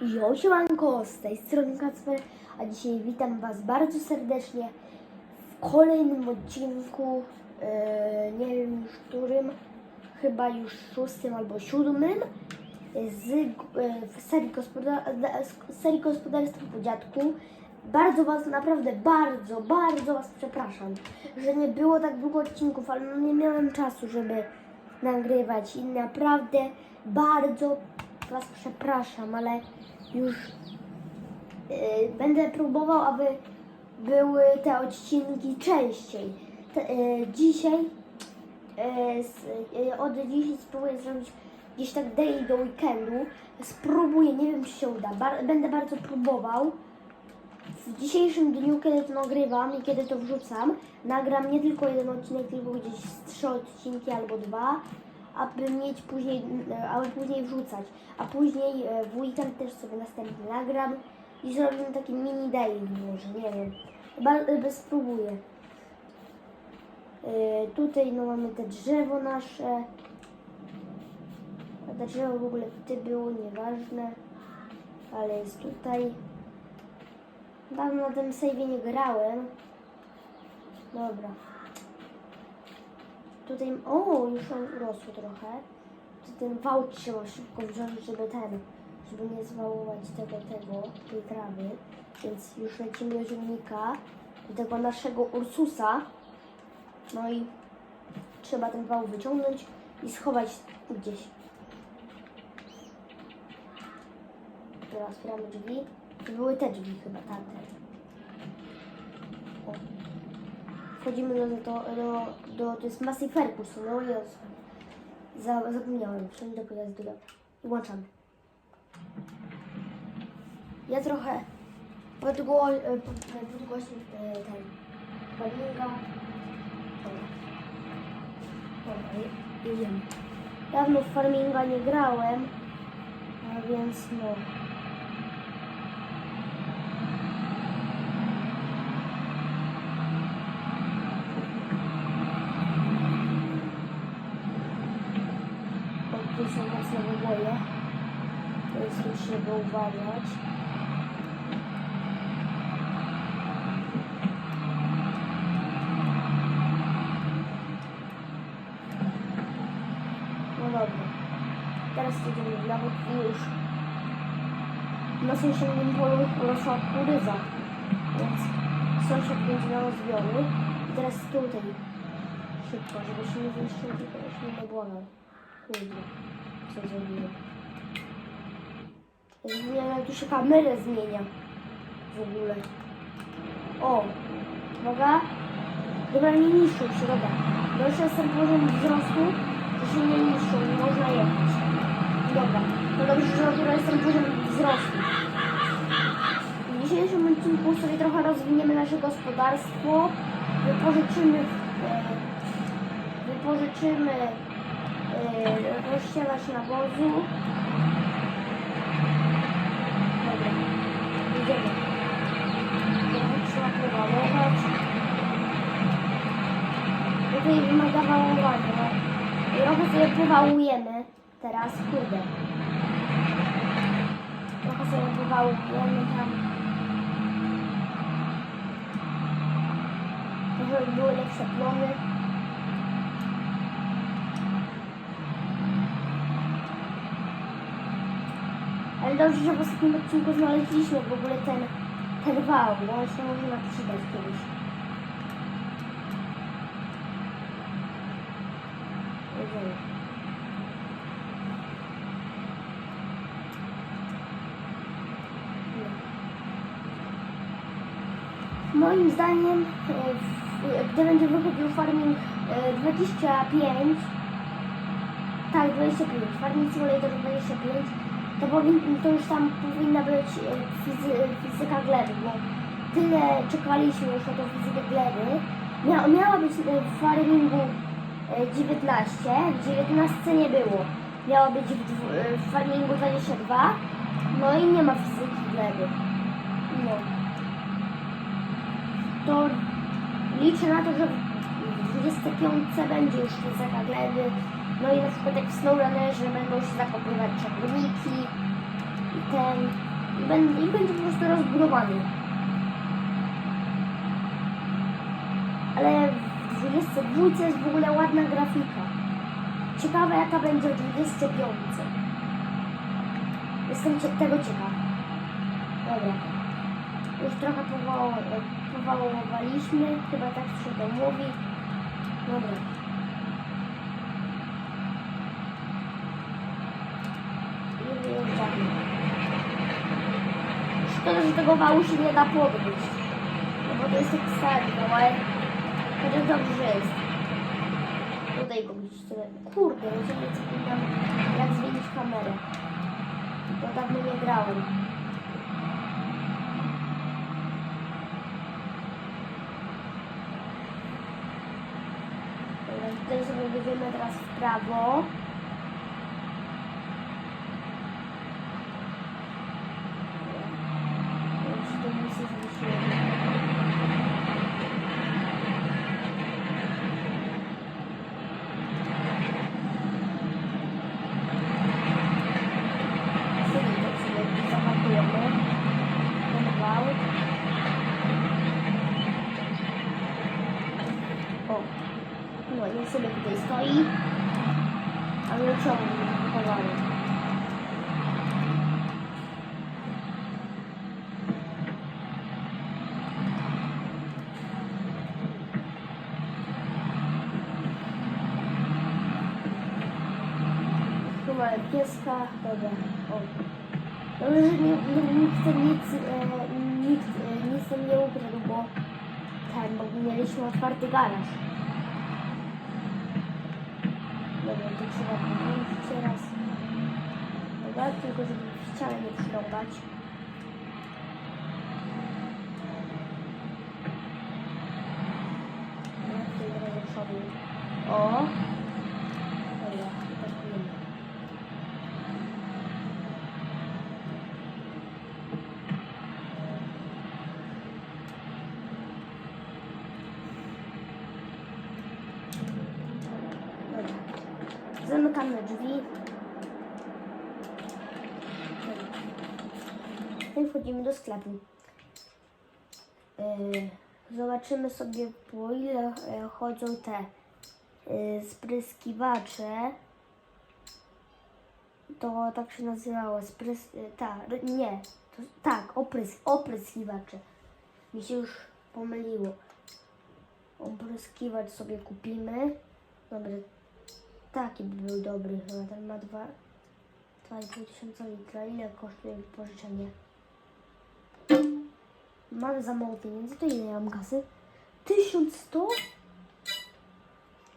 Jo, siemanko, z tej strony Kacper, a dzisiaj witam Was bardzo serdecznie w kolejnym odcinku, e, nie wiem już którym, chyba już szóstym albo siódmym, z, w serii, gospoda, z serii po dziadku. Bardzo Was, naprawdę bardzo, bardzo Was przepraszam, że nie było tak długo odcinków, ale no nie miałem czasu, żeby nagrywać i naprawdę bardzo Was przepraszam, ale już yy, będę próbował, aby były te odcinki częściej. Yy, dzisiaj, yy, s- yy, od dzisiaj spróbuję zrobić gdzieś tak daily do weekendu. Spróbuję, nie wiem czy się uda. Bar- będę bardzo próbował. W dzisiejszym dniu, kiedy to nagrywam i kiedy to wrzucam, nagram nie tylko jeden odcinek, tylko gdzieś z trzy odcinki albo dwa, aby mieć później, e, aby później wrzucać. A później e, w weekend też sobie następny nagram i zrobimy taki mini daily może, nie wiem. Chyba spróbuję. E, Tutaj no mamy te drzewo nasze. A te drzewo w ogóle tutaj było, nieważne. Ale jest tutaj. Dawno na tym save'ie nie grałem. Dobra. Tutaj, o, już on urosły trochę. Ten wał trzeba szybko wziąć, żeby ten, żeby nie zwałować tego, tego, tej trawy. Więc już lecimy ziemnika, do tego naszego Ursusa. No i trzeba ten wał wyciągnąć i schować gdzieś. Teraz otwieramy drzwi. To były te drzwi chyba, tamte. O. Wchodzimy do, do, do, do to jest Massey Ferguson, no Jezu. Za, zapomniałem, wszędzie do pojazdu, dobra. I włączamy. Ja trochę podgło, e, pod, podgłośnię e, ten farminga. Dobra. Dobra, je- jedziemy. Dawno w farminga nie grałem, a więc no. bo tu są mocne wyboje. To już trzeba uważać. No dobra. Teraz idziemy w lewo i już. Na sąsiednim polu urosła kuryza, więc sąsiad będzie miał zbiory. I teraz tutaj szybko, żeby się nie zniszczył, tylko się nie błagał. Kurde, co zrobiłem? Zmienia, tu się kamerę zmienia. W ogóle. O, uwaga. Dobra, nie niszczą się, dobra. No już jest ten poziom wzrostu, że się nie niszczą, nie można jechać. Dobra, to dobrze, że akurat jest ten poziom wzrostu. W dzisiejszym odcinku sobie trochę rozwiniemy nasze gospodarstwo, wypożyczymy, e, wypożyczymy e, nawozu. Dobra, idziemy. Trochę trzeba powałować. Tutaj wymaga wałowania. no. Trochę sobie powałujemy teraz, kurde. Trochę sobie powałujemy tam. Żeby były lepsze plony. Ale dobrze, że w ostatnim odcinku znaleźliśmy w ogóle ten, ten wał, bo on się może przydać kiedyś. Jedziemy. Moim zdaniem, e, gdy będzie wychodził farming e, 25, tak, 25. Farming Simulator 25. To, powin, to już tam powinna być e, fizy, fizyka gleby, bo tyle czekaliśmy już na tą fizykę gleby. Mia, miała być e, w farmingu e, 19, w 19 nie było. Miała być w, dwu- e, w farmingu 22, no i nie ma fizyki gleby. No. To liczę na to, że w 25 będzie już fizyka gleby. No i na przykład jak w SnowRunnerze będą się zakopywać czarniki i ten i będzie, i będzie po prostu rozbudowany. Ale w 22 jest w ogóle ładna grafika. Ciekawe jaka będzie w 25. Jestem tego ciekaw. Dobra. Już trochę powoł, powołowaliśmy, chyba tak się to mówi. Dobra. I wyjeżdżamy. Szkoda, że tego wału się nie da podnieść. No bo to jest ekstremalne, ale chociaż dobrze, jest. Tutaj go widzisz tyle. Kurde, ja sobie zapomniałam jak zmienić kamerę. Bo dawno nie grałem. Tutaj sobie wyjdziemy teraz w prawo. Już tu misję zwyciężyłem. Sobie tak sobie zamakujemy. Ten wał. O, no niech sobie tutaj stoi. A my nie wychowamy? Tu mamy pieska, dobra. O. Dobrze, że nie, nie, nikt, nic, e, nikt e, nic nam nie ukradł, bo ten, bo mieliśmy otwarty garaż. Dobra, to trzeba podłączyć teraz. Dobra, tylko żeby w ścianę nie przodu. O! Dobra, pakujemy. Dobra. Zamykamy drzwi. Dobra. I wchodzimy do sklepu. Yy, zobaczymy sobie, po ile e, chodzą te yy, spryskiwacze. To tak się nazywało. Sprys, ta, nie. To, tak, oprys, opryskiwacze. Mi się już pomyliło. Opryskiwacz sobie kupimy. Dobra, Taki by był dobry. Ten ma dwa- 2,5 tysiąca litra. Ile kosztuje wypożyczenie? Mam za mało pieniędzy, to ile ja mam kasy? 1100?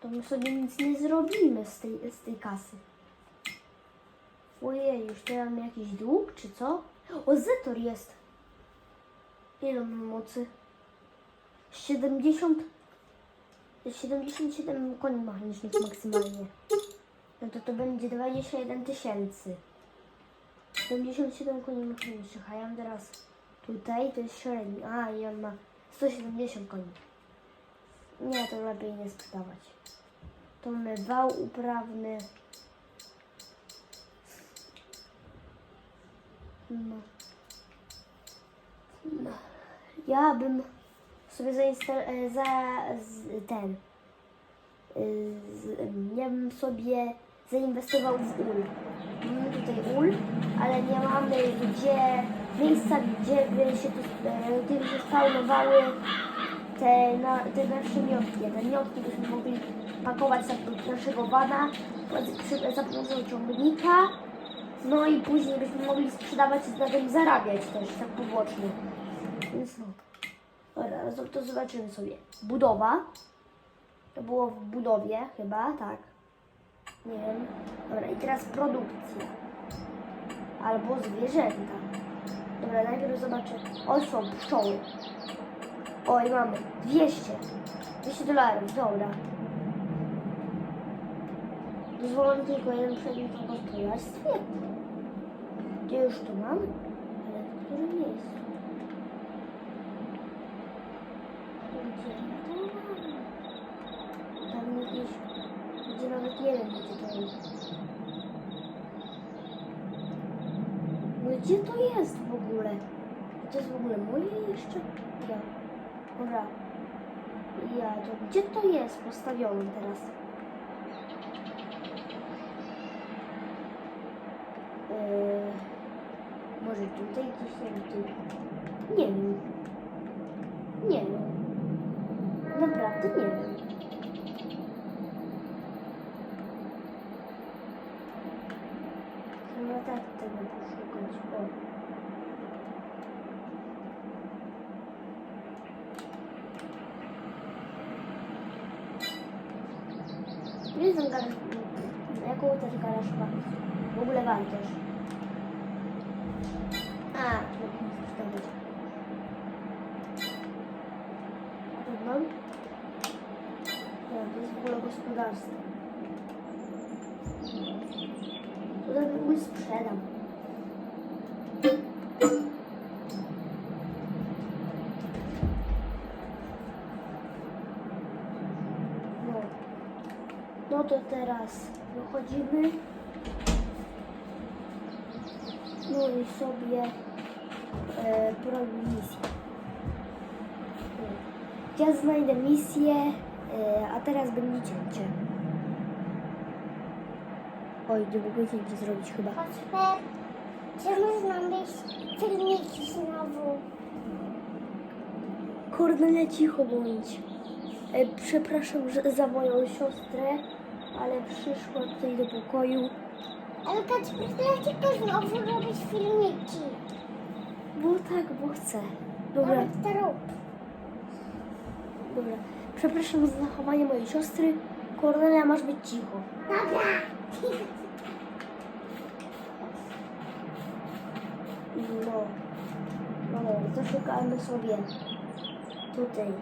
To my sobie nic nie zrobimy z tej, z tej kasy. Ojej, już teraz mam jakiś dług, czy co? O, Zetor jest. Ile on ma mocy? 70 77 koni mechanicznych maksymalnie. No to to będzie 21 tysięcy. 77 koni mechanicznych, a ja mam teraz tutaj, to jest średni. A, i on ma 170 koni. Nie, to lepiej nie sprzedawać. To mamy wał uprawny. No. no. Ja bym sobie zainstalował za z, ten. y, Z, ja bym sobie zainwestował w ul. Mamy tutaj ul, ale nie mamy gdzie miejsca, gdzie się tu, e, gdzie się spawnowały te, na, te nasze miotki. Te miotki byśmy mogli pakować do naszego wana za pomocą ciągnika. No i później byśmy mogli sprzedawać i na tym zarabiać też, tak pobocznie. Więc no. Dobra, no to zobaczymy sobie. Budowa. To było w budowie chyba, tak. Nie wiem. Dobra, i teraz produkcja. Albo zwierzęta. Dobra, najpierw zobaczę. O, są pszczoły. Oj, mamy 200. 200 dolarów, dobra. Dozwolony tylko jeden przedmiot w gospodarstwie. Gdzie już to mam? Ale w którym miejscu? Gdzie? Tam jakieś... Gdzie nawet nie wiem, gdzie to jest. Gdzie to jest w ogóle? To jest w ogóle moje jeszcze? Ja. Dobra. Ja, to gdzie to jest postawione teraz? Yy, może tutaj gdzieś, tu. Nie wiem. Nie wiem. Naprawdę nie wiem. Chyba tak tego poszukać. O. Ile ten garaż? Jaką też garaż ma? W ogóle wartość. A, tu zostawić. A tu mam? Nie, to jest w ogóle gospodarstwo. No to teraz wychodzimy. No i sobie e, porobimy misję. Ja znajdę misję, e, a teraz będzie cięcie. Oj, nie mogę cięcie zrobić chyba. Kacper, czy można mieć filmiki znowu? Kurde, nie cicho bądź. E, przepraszam że, za moją siostrę, ale przyszła tutaj do pokoju. Ale Kacper, dlaczego znowu robić filmiki? Bo tak, bo chcę. Dobra, Ale to rób. dobra. Przepraszam za zachowanie mojej siostry. Kornelia, masz być cicho. Dobra. No. No dobra, to szukamy sobie tutaj.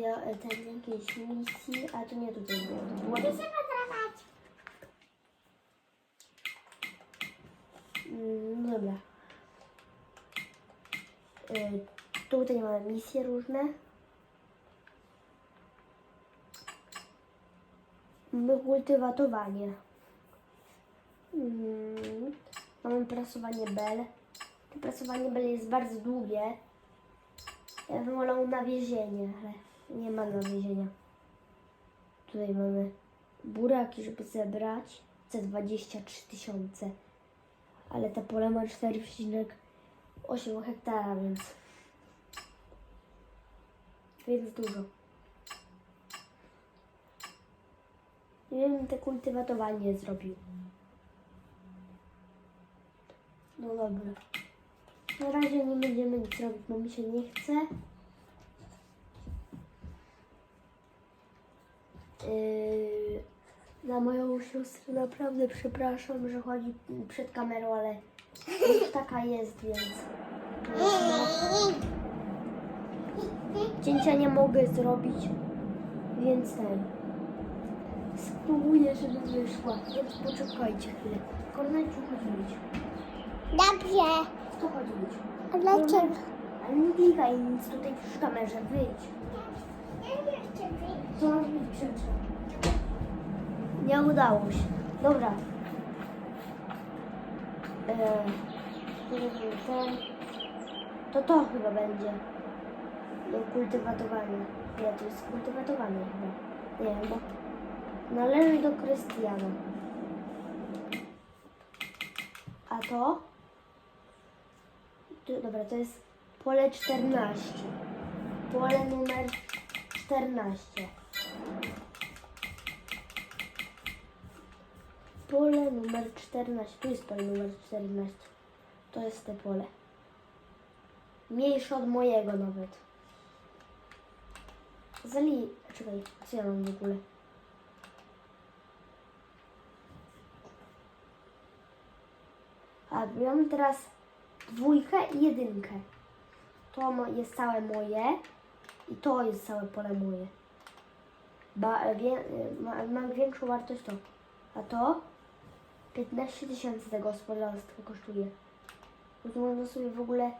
Ja, e, ten jakiejś misji, a to nie tutaj było. Było Musimy trawać. Mm, Dobra. Y, Tutaj mamy misje różne. Kultywatowanie. Mm, Mamy prasowanie bel. To prasowanie bel jest bardzo długie. Ja bym wolał na więzienie, ale nie ma na więzienia. Tutaj mamy buraki, żeby zebrać. Za 23 tysiące ale ta pole ma 4,8 hektara, więc więc dużo. Nie wiem, te kultywatowanie zrobił. No dobra. Na razie nie będziemy nic robić, bo mi się nie chce. Yy, moją siostrę naprawdę przepraszam, że chodzi przed kamerą, ale już taka jest, więc cięcia nie mogę zrobić, więc ten. Spróbuję, żeby wyszła, więc poczekajcie chwilę. Korneciu, chodź. Dobrze. Tu chodź być. A dlaczego? Ale nie klikaj nic tutaj przy kamerze, wyjdź. Ja nie chcę wyjść. Co masz być przeczytać? Nie udało się. Dobra. Eee, ten. To to chyba będzie. No, kultywatowanie. Nie, to jest kultywatowanie chyba. Nie wiem, bo należy do Krystiana. A to? Dobra, to jest pole 14. Pole numer 14. Pole numer 14. Tu jest pole numer 14. To jest te pole. Mniejsze od mojego nawet. Zali... Czekaj, co ja mam w ogóle? A ja mam teraz dwójkę i jedynkę. To jest całe moje i to jest całe pole moje. Ba, wie, ma, większą wartość to. A to 15 tysięcy tego gospodarstwa kosztuje. Tu można sobie w ogóle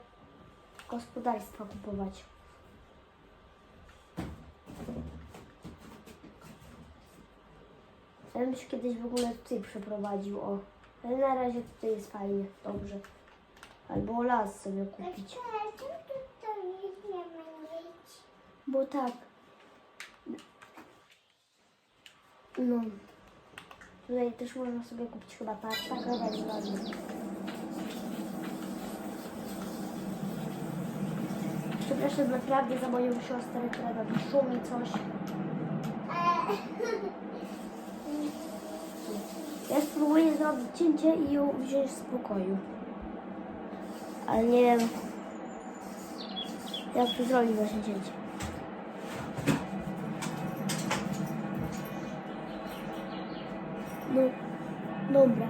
gospodarstwa kupować. Ja bym się kiedyś w ogóle tutaj przeprowadził, o. Ale na razie tutaj jest fajnie, dobrze. Albo las sobie kupić. Bo tak. No. Tutaj też można sobie kupić chyba tak, ładnie. Przepraszam naprawdę za moją siostrę, która robi szum i coś. Ja spróbuję zrobić cięcie i ją wziąć z pokoju. Ale nie wiem, jak to zrobić właśnie cięcie. No, dobra.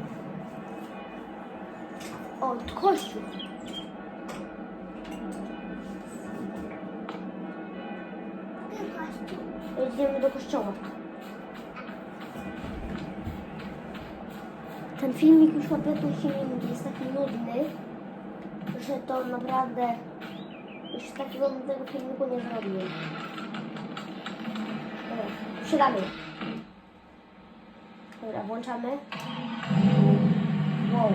O, kościół. Jedziemy do kościoła. Ten filmik już ma 15 minut, jest taki nudny, że to naprawdę już takiego nudnego filmiku nie zrobię. Dobra. Dobra, włączamy. Wow.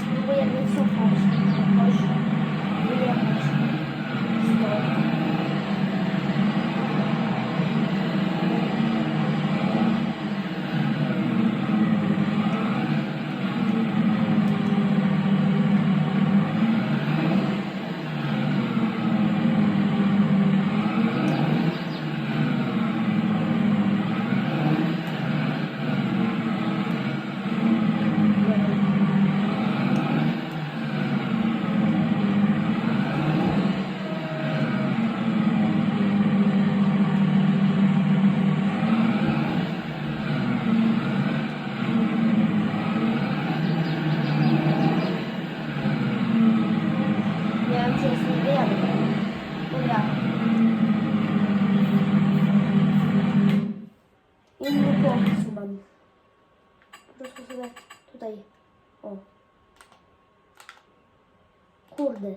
Spróbujemy cofać jakoś, wyjechać stąd. Nie wiem, czy jest nie wyjadę. Dobra. Inny pomysł mam. Po prostu sobie tutaj. O. Kurde.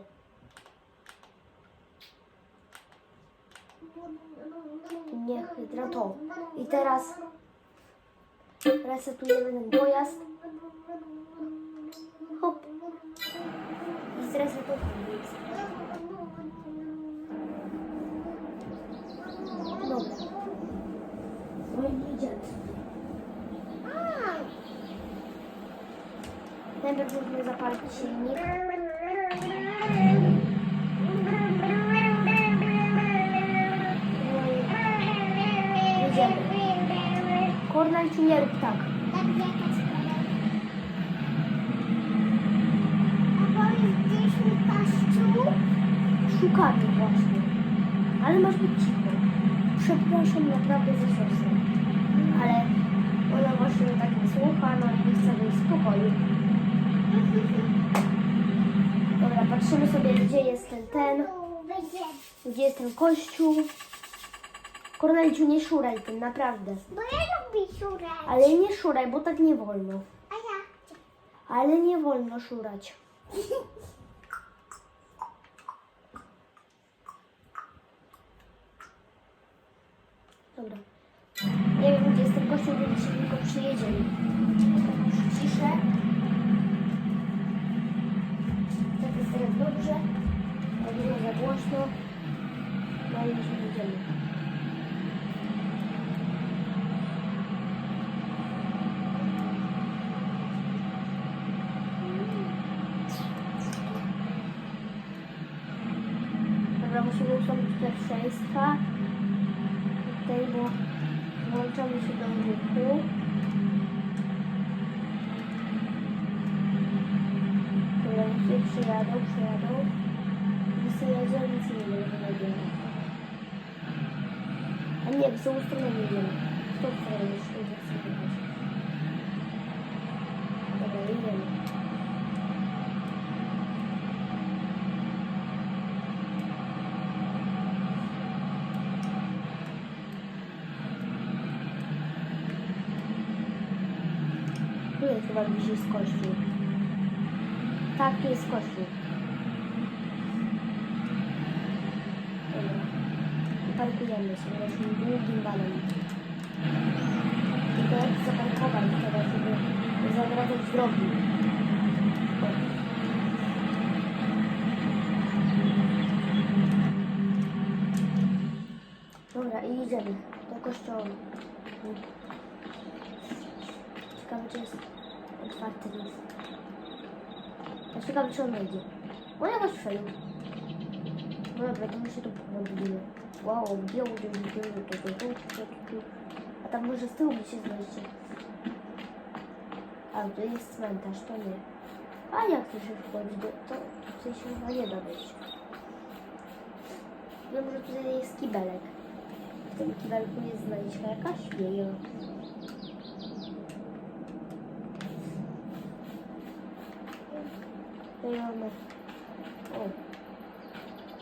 Nie chytra to. I teraz resetujemy ten dojazd. Hop. I zresetujemy. Dobra. No i idziemy. Najpierw musimy zapalić silnik. Ci nie rób tak. Tak jakaś A powiedz? Szukamy właśnie. Ale masz być cicho. Przepraszam naprawdę za siostrę. Ale ona właśnie tak nie słucha, no i nie chce wyjść z pokoju. Dobra, patrzymy sobie, gdzie jest ten ten, gdzie jest ten kościół. Kornelciu, nie szuraj tym, naprawdę. Bo ja lubię szurać. Ale nie szuraj, bo tak nie wolno. A ja. Ale nie wolno szurać. Dobra. Nie wiem, gdzie jest ten kościół, więc się tylko przyjedziemy. Ciszę. Tak jest teraz dobrze. Tak za głośno. No i już jedziemy. Dobra, musimy ustawić pierwszeństwa. Tutaj, bo włączamy się do ruchu. Dobra, tutaj przyjadą, przyjadą. I sobie jedziemy, nic nie będę nabierać. A nie, w tą stronę nie jedziemy. W tą stronę już nie chcę jechać. Dobra, jedziemy. Tu jest chyba gdzieś jest kościół. Tak, tu jest kościół. Parkujemy sobie naszym długim banem. Tylko jak zaparkować teraz, żeby zawracać drogi. Dobra, i idziemy do kościoła. Ciekawe, czy jest arttırır. Başka bir şey olmayacak. Oraya başlayalım. Buraya benim еще тут побудили. Вау, где уже делают эту тут, А там уже стыл все знаете. А, то есть цемент, а что нет? А я тоже входит, то тут еще вода еще. Ja może tutaj jest kibelek. W tym kibelku jest znaleźć jakaś wieja. Znajome. O.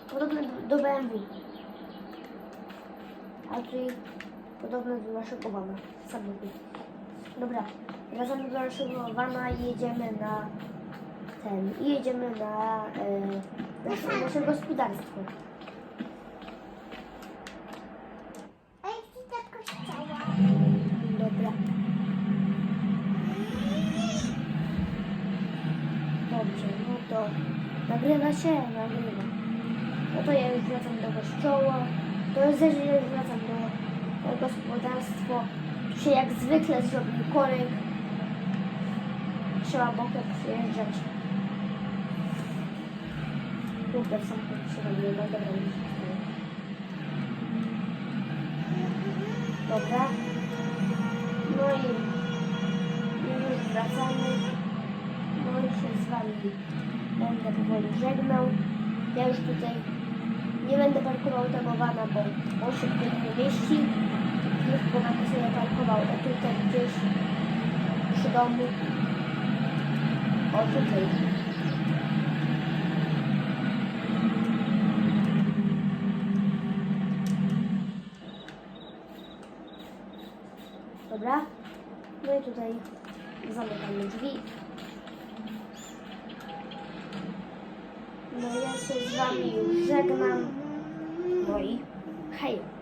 Podobne do- BMW. A tutaj podobne do naszego vana. Samochód. Dobra, wracamy do naszego vana i jedziemy na ten. I jedziemy na e, nasze, nasze gospodarstwo. A jak ci tak kościoła? Dobra. Dobrze, no to nagrywa się, nagrywa. No to ja już wracam do kościoła. To jest też ja już wracam do, do gospodarstwa. Się jak zwykle zrobił korek. Trzeba bokiem przyjeżdżać. Kurde, samochód się robiło, no dobra, już. Dobra. No i już wracamy. No i się z będę powoli żegnał. Ja już tutaj nie będę parkował tego vana, bo on się nie mieści. Już go będę sobie parkował o tutaj gdzieś przy domu. O tutaj. Dobra. No i tutaj zamykamy drzwi. Z Wami już żegnam. No i hej.